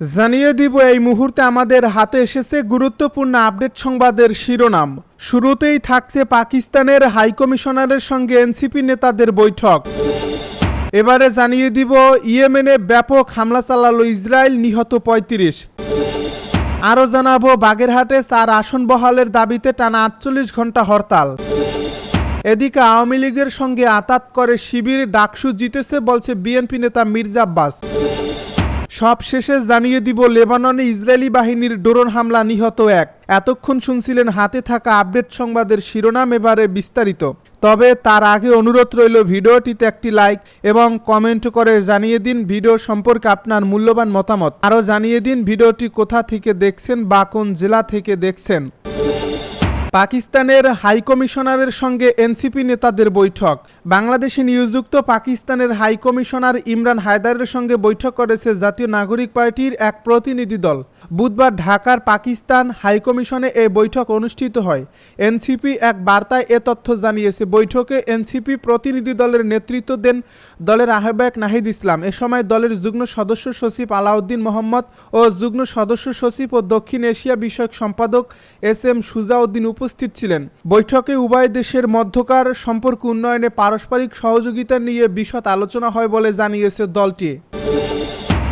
জানিয়ে দিব, এই মুহূর্তে আমাদের হাতে এসেছে গুরুত্বপূর্ণ আপডেট সংবাদের শিরোনাম। শুরুতেই থাকছে পাকিস্তানের হাইকমিশনারের সঙ্গে এনসিপি নেতাদের বৈঠক। এবারে জানিয়ে দিব, ইয়েমেনে ব্যাপক হামলা চালালো ইসরায়েল, নিহত পঁয়ত্রিশ। আরও জানাব, বাগেরহাটে তার আসন বহালের দাবিতে টানা আটচল্লিশ ঘণ্টা হরতাল। এদিকে আওয়ামী লীগের সঙ্গে আতাত করে শিবির, ডাকসু জিতেছে, বলছে বিএনপি নেতা মির্জা আব্বাস। সব শেষে জানিয়ে দিব, লেবাননে ইসরায়েলি বাহিনীর ড্রোন হামলা নিহত এক। এতক্ষণ শুনছিলেন হাতে থাকা আপডেট সংবাদের শিরোনাম এবারে বিস্তারিত। তবে তার আগে অনুরোধ রইল ভিডিওটিতে একটি লাইক এবং কমেন্ট করে জানিয়ে দিন ভিডিও সম্পর্কে আপনার মূল্যবান মতামত। আরও জানিয়ে দিন ভিডিওটি কোথা থেকে দেখছেন বা কোন জেলা থেকে দেখছেন। পাকিস্তানের হাইকমিশনারের সঙ্গে এনসিপি নেতাদের বৈঠক। বাংলাদেশে নিয়োজিত পাকিস্তানের হাইকমিশনার ইমরান হায়দারের সঙ্গে বৈঠক করেছে জাতীয় নাগরিক পার্টির এক প্রতিনিধি দল। বুধবার ঢাকার পাকিস্তান হাইকমিশনে এই বৈঠক অনুষ্ঠিত হয়। এনসিপি এক বার্তায় এ তথ্য জানিয়েছে, বৈঠকে এনসিপি প্রতিনিধি দলের নেতৃত্ব দেন দলের আহ্বায়ক নাহিদ ইসলাম। এ সময় দলের যুগ্ম সদস্য সচিব আলাউদ্দিন মোহাম্মদ ও যুগ্ম সদস্য সচিব ও দক্ষিণ এশিয়া বিষয়ক সম্পাদক এস এম সুজাউদ্দিন উপস্থিত ছিলেন। বৈঠকে উভয় দেশের মধ্যকার সম্পর্ক উন্নয়নে পারস্পরিক সহযোগিতা নিয়ে বিশদ আলোচনা হয় বলে জানিয়েছে দলটি।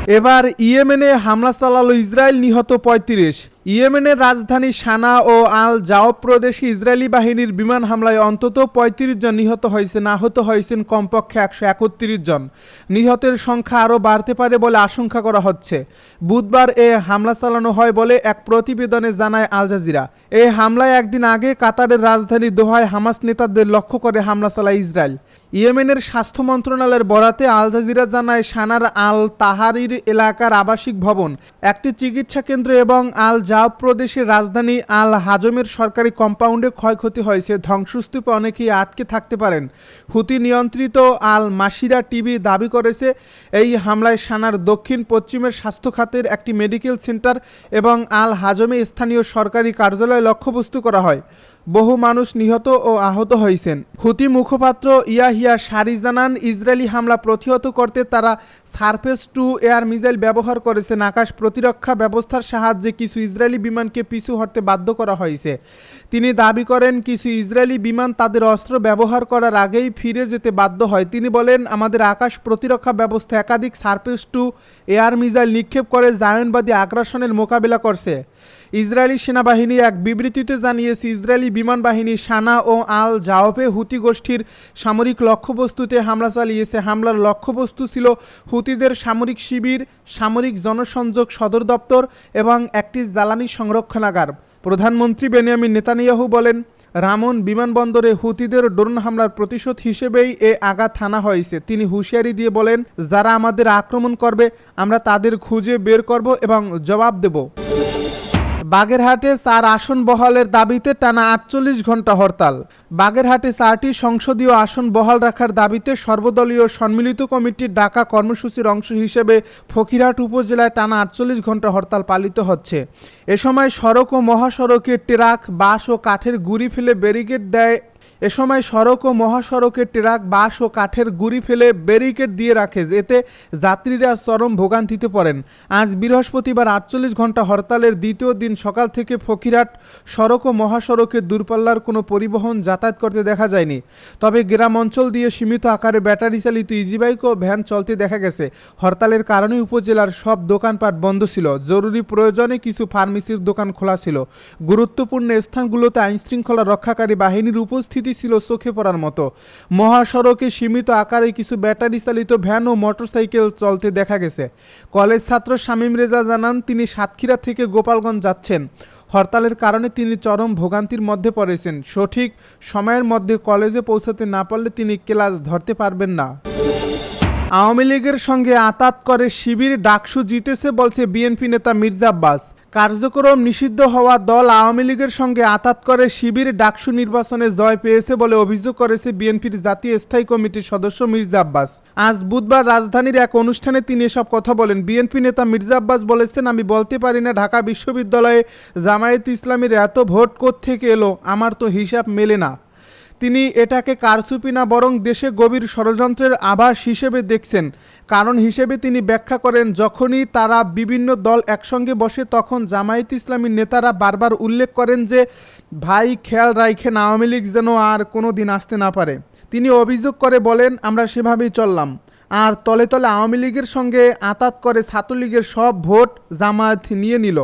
এবার ইয়েমেনে হামলা চালালো ইসরায়েল নিহত পঁয়ত্রিশ। ইয়েমেনের রাজধানী সানা ও আল জাও প্রদেশে ইসরায়েলি বাহিনীর বিমান হামলায় অন্তত পঁয়ত্রিশ জন নিহত হয়েছে আহত হয়েছেন কমপক্ষে একশো একত্রিশ জন। নিহতের সংখ্যা আরও বাড়তে পারে বলে আশঙ্কা করা হচ্ছে। বুধবার এ হামলা চালানো হয় বলে এক প্রতিবেদনে জানায় আল জাজিরা। এই হামলায় একদিন আগে কাতারের রাজধানী দোহায় হামাস নেতাদের লক্ষ্য করে হামলা চালায় ইসরায়েল। ইয়েমেনের স্বাস্থ্য মন্ত্রণালয়ের বরাতে আল জাজিরা জানায়, সানার আল তাহারির এলাকার আবাসিক ভবন, একটি চিকিৎসা কেন্দ্র এবং আল জাব প্রদেশের রাজধানী আল হাজমের সরকারি কম্পাউন্ডে ক্ষয়ক্ষতি হয়েছে। ধ্বংসস্তূপে অনেকেই আটকে থাকতে পারেন। হুতি নিয়ন্ত্রিত আল মাসিরা টিভি দাবি করেছে, এই হামলায় সানার দক্ষিণ পশ্চিমের স্বাস্থ্য খাতের একটি মেডিকেল সেন্টার এবং আল হাজমে স্থানীয় সরকারি কার্যালয় লক্ষ্যবস্তু করা হয়। বহু মানুষ নিহত ও আহত হয়েছেন হুতি মুখপাত্র ইয়াহিয়া সারি জানান, ইসরায়েলি হামলা প্রতিহত করতে তারা সারফেস টু এয়ার মিসাইল ব্যবহার করেছেন। আকাশ প্রতিরক্ষা ব্যবস্থার সাহায্যে কিছু ইসরায়েলি বিমানকে পিছু হটতে বাধ্য করা হয়েছে। তিনি দাবি করেন, কিছু ইসরায়েলি বিমান তাদের অস্ত্র ব্যবহার করার আগেই ফিরে যেতে বাধ্য হয়। তিনি বলেন, আমাদের আকাশ প্রতিরক্ষা ব্যবস্থা একাধিক সারফেস টু এয়ার মিসাইল নিক্ষেপ করে জায়নবাদী আগ্রাসনের মোকাবিলা করছে। ইসরায়েলি সেনাবাহিনী এক বিবৃতিতে জানিয়েছে, ইসরায়েলি বিমান বাহিনী সানা ও আল জাওফে হুতি গোষ্ঠীর সামরিক লক্ষ্যবস্তুতে হামলা চালিয়েছে। হামলার লক্ষ্যবস্তু ছিল হুতিদের সামরিক শিবির, সামরিক জনসংযোগ সদর দপ্তর এবং একটি জ্বালানি সংরক্ষণাগার। প্রধানমন্ত্রী বেনিয়ামিন নেতানিয়াহু বলেন, রামন বিমানবন্দরে হুতিদের ড্রোন হামলার প্রতিশোধ হিসেবেই এ আঘাত হানা হয়েছে। তিনি হুঁশিয়ারি দিয়ে বলেন, যারা আমাদের আক্রমণ করবে, আমরা তাদের খুঁজে বের করব এবং জবাব দেব। বাগেরহাটে চার আসন বহালের দাবিতে টানা আটচল্লিশ ঘণ্টা হরতাল। বাগেরহাটে চারটি সংসদীয় আসন বহাল রাখার দাবিতে সর্বদলীয় সম্মিলিত কমিটির ডাকা কর্মসূচির অংশ হিসেবে ফকিরহাট উপজেলায় টানা আটচল্লিশ ঘণ্টা হরতাল পালিত হচ্ছে। এ সময় সড়ক ও মহাসড়কে ট্রাক, বাস ও কাঠের গুড়ি ফেলে ব্যারিকেড দেয় এ সময় সড়ক ও মহাসড়কে ট্রাক বাস ও কাঠের গুড়ি ফেলে ব্যারিকেড দিয়ে রাখে, এতে যাত্রীরা চরম ভোগান্তিতে পড়েন। আজ বৃহস্পতিবার আটচল্লিশ ঘণ্টা হরতালের দ্বিতীয় দিন সকাল থেকে ফকিরহাট সড়ক ও মহাসড়কে দূরপাল্লার কোনো পরিবহন যাতায়াত করতে দেখা যায়নি। তবে গ্রাম অঞ্চল দিয়ে সীমিত আকারে ব্যাটারি চালিত ইজিবাইক ও ভ্যান চলতে দেখা গেছে। হরতালের কারণে উপজেলার সব দোকানপাট বন্ধ ছিল। জরুরি প্রয়োজনে কিছু ফার্মেসির দোকান খোলা ছিল। গুরুত্বপূর্ণ স্থানগুলোতে আইনশৃঙ্খলা রক্ষাকারী বাহিনীর উপস্থিতি ছিল চোখে পড়ার মতো। মহাসড়কে সীমিত আকারে কিছু ব্যাটারি চালিত ভ্যান ও মোটরসাইকেল চলতে দেখা গেছে। কলেজ ছাত্র শামীম রেজা জানান, তিনি সাতক্ষীরা থেকে গোপালগঞ্জ যাচ্ছেন। হরতালের কারণে তিনি চরম ভোগান্তির মধ্যে পড়েছেন। সঠিক সময়ের মধ্যে কলেজে পৌঁছাতে না পারলে তিনি ক্লাস ধরতে পারবেন না। আওয়ামী লীগের সঙ্গে আতাত করে শিবির, ডাকসু জিতেছে বলছে বিএনপি নেতা মির্জা আব্বাস। কার্যক্রম নিষিদ্ধ হওয়া দল আওয়ামী লীগের সঙ্গে আতাত করে শিবির ডাকসু নির্বাচনে জয় পেয়েছে বলে অভিযোগ করেছে বিএনপির জাতীয় স্থায়ী কমিটির সদস্য মির্জা আব্বাস। আজ বুধবার রাজধানীর এক অনুষ্ঠানে তিনি এসব কথা বলেন। বিএনপি নেতা মির্জা আব্বাস বলেছেন, আমি বলতে পারি না ঢাকা বিশ্ববিদ্যালয়ে জামায়াত ইসলামের এত ভোট থেকে এলো? আমার তো হিসাব মেলে না। তিনি এটাকে কারচুপি না বরং দেশে গভীর ষড়যন্ত্রের আভাস হিসেবে দেখছেন। কারণ হিসেবে তিনি ব্যাখ্যা করেন, যখনই তারা বিভিন্ন দল একসঙ্গে বসে, তখন জামায়াত ইসলামীর নেতারা বারবার উল্লেখ করেন যে, ভাই, খেয়াল রাইখেন, আওয়ামী লীগ যেন আর কোনো দিন আসতে না পারে। তিনি অভিযোগ করে বলেন, আমরা সেভাবেই চললাম। আর তলে তলে আওয়ামী লীগের সঙ্গে আতাত করে ছাত্রলীগের সব ভোট জামায়াত নিয়ে নিল।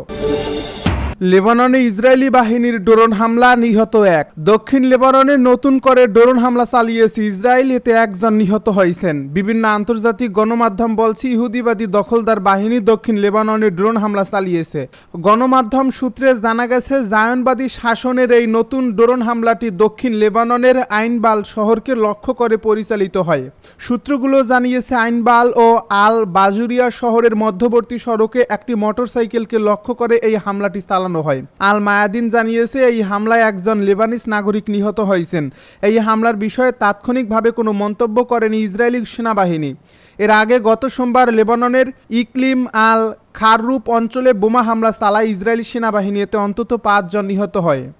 লেবাননে ইসরায়েলি বাহিনীর ড্রোন হামলা নিহত এক। দক্ষিণ লেবাননে নতুন করে ড্রোন হামলা চালিয়েছে ইসরায়েল, এতে একজন নিহত হয়েছেন। বিভিন্ন আন্তর্জাতিক গণমাধ্যম বলছে, ইহুদিবাদী দখলদার বাহিনী দক্ষিণ লেবাননে ড্রোন হামলা চালিয়েছে। গণমাধ্যম সূত্রে জানা গেছে, জায়নবাদী শাসনের এই নতুন ড্রোন হামলাটি দক্ষিণ লেবাননের আইনবাল শহরকে লক্ষ্য করে পরিচালিত হয়। সূত্রগুলো জানিয়েছে, আইনবাল ও আল বাজুরিয়া শহরের মধ্যবর্তী সড়কে একটি মোটরসাইকেলকে লক্ষ্য করে এই হামলাটি চালানো হয়। আল মায়াদিন জানিয়েছে, এই হামলায় একজন লেবানিস নাগরিক নিহত হয়েছেন। এই হামলার বিষয়ে তাৎক্ষণিকভাবে কোনো মন্তব্য করেনি ইসরায়েলি সেনাবাহিনী। এর আগে গত সোমবার লেবাননের ইকলিম আল খাররূপ অঞ্চলে বোমা হামলা চালায় ইসরায়েলি সেনাবাহিনী এতে অন্তত পাঁচজন নিহত হয়।